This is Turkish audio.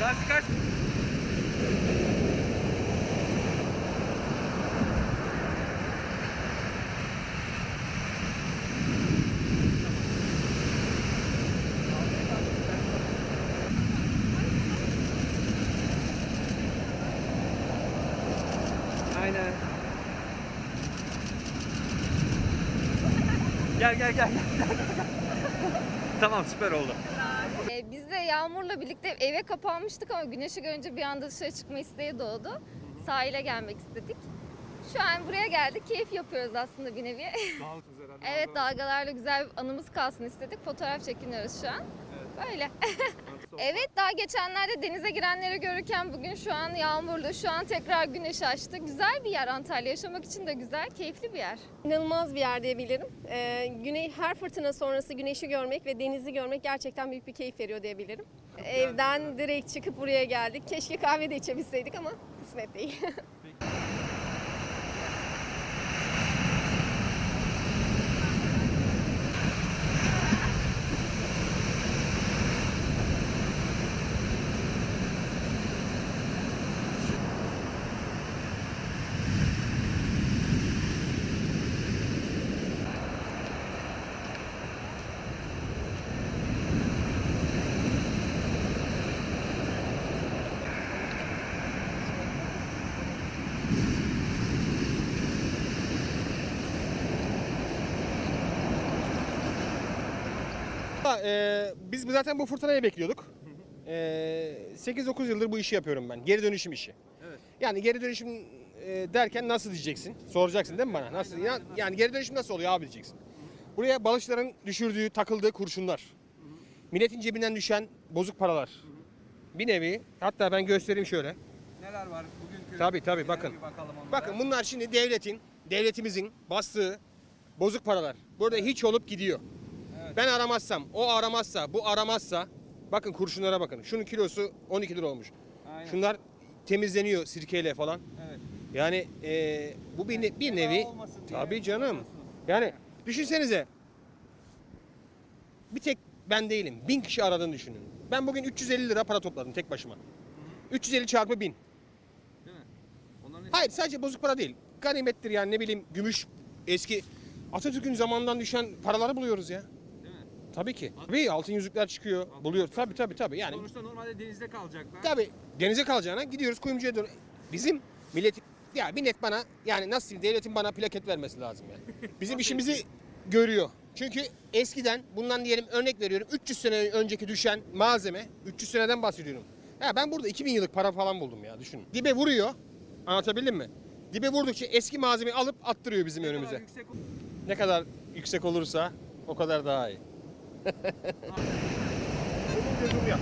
Kaç kaç. Aynen. Gel gel gel. tamam süper oldu. Ee, Biz de Yağmur'la birlikte eve kapanmıştık ama güneşi görünce bir anda dışarı çıkma isteği doğdu. Sahile gelmek istedik. Şu an buraya geldik. Keyif yapıyoruz aslında bir nevi. evet dalgalarla güzel bir anımız kalsın istedik. Fotoğraf çekiniyoruz şu an. Böyle. evet daha geçenlerde denize girenleri görürken bugün şu an yağmurlu, şu an tekrar güneş açtı. Güzel bir yer Antalya. Yaşamak için de güzel, keyifli bir yer. İnanılmaz bir yer diyebilirim. Ee, güney her fırtına sonrası güneşi görmek ve denizi görmek gerçekten büyük bir keyif veriyor diyebilirim. Evden direkt çıkıp buraya geldik. Keşke kahve de içebilseydik ama kısmet değil. Ha, e, biz zaten bu fırtınayı bekliyorduk. E, 8-9 yıldır bu işi yapıyorum ben. Geri dönüşüm işi. Yani geri dönüşüm e, derken nasıl diyeceksin? Soracaksın değil mi bana? Nasıl? Ya- yani geri dönüşüm nasıl oluyor abi diyeceksin. Buraya balıkçıların düşürdüğü, takıldığı kurşunlar. Milletin cebinden düşen bozuk paralar. Bir nevi. Hatta ben göstereyim şöyle. Neler var bugünkü? Tabii, tabii, bakın. bir bakalım onlara. Bakın bunlar şimdi devletin, devletimizin bastığı bozuk paralar. Burada hiç olup gidiyor. Ben aramazsam, o aramazsa, bu aramazsa bakın kurşunlara bakın. Şunun kilosu 12 lira olmuş. Aynen. Şunlar temizleniyor sirkeyle falan. Evet. Yani eee, bu bir, ne- bir nevi tabii canım. Yani düşünsenize bir tek ben değilim. Bin kişi aradığını düşünün. Ben bugün 350 lira para topladım tek başıma. 350 çarpı bin. Hayır sadece bozuk para değil. Ganimettir yani ne bileyim gümüş eski Atatürk'ün zamanından düşen paraları buluyoruz ya. Tabii ki. Tabii altın yüzükler çıkıyor. Buluyoruz. Tabii tabii tabii. Yani Sonuçta normalde denizde kalacaklar. tabii denize kalacağına gidiyoruz kuyumcuya doğru. Bizim millet ya millet bana yani nasıl diyeyim devletin bana plaket vermesi lazım yani. Bizim işimizi görüyor. Çünkü eskiden bundan diyelim örnek veriyorum 300 sene önceki düşen malzeme 300 seneden bahsediyorum. Ya ben burada 2000 yıllık para falan buldum ya düşün. Dibe vuruyor. Anlatabildim mi? Dibe vurdukça eski malzemeyi alıp attırıyor bizim Ne kadar önümüze. yüksek Ne kadar yüksek olursa o kadar daha iyi. Gözüm ya.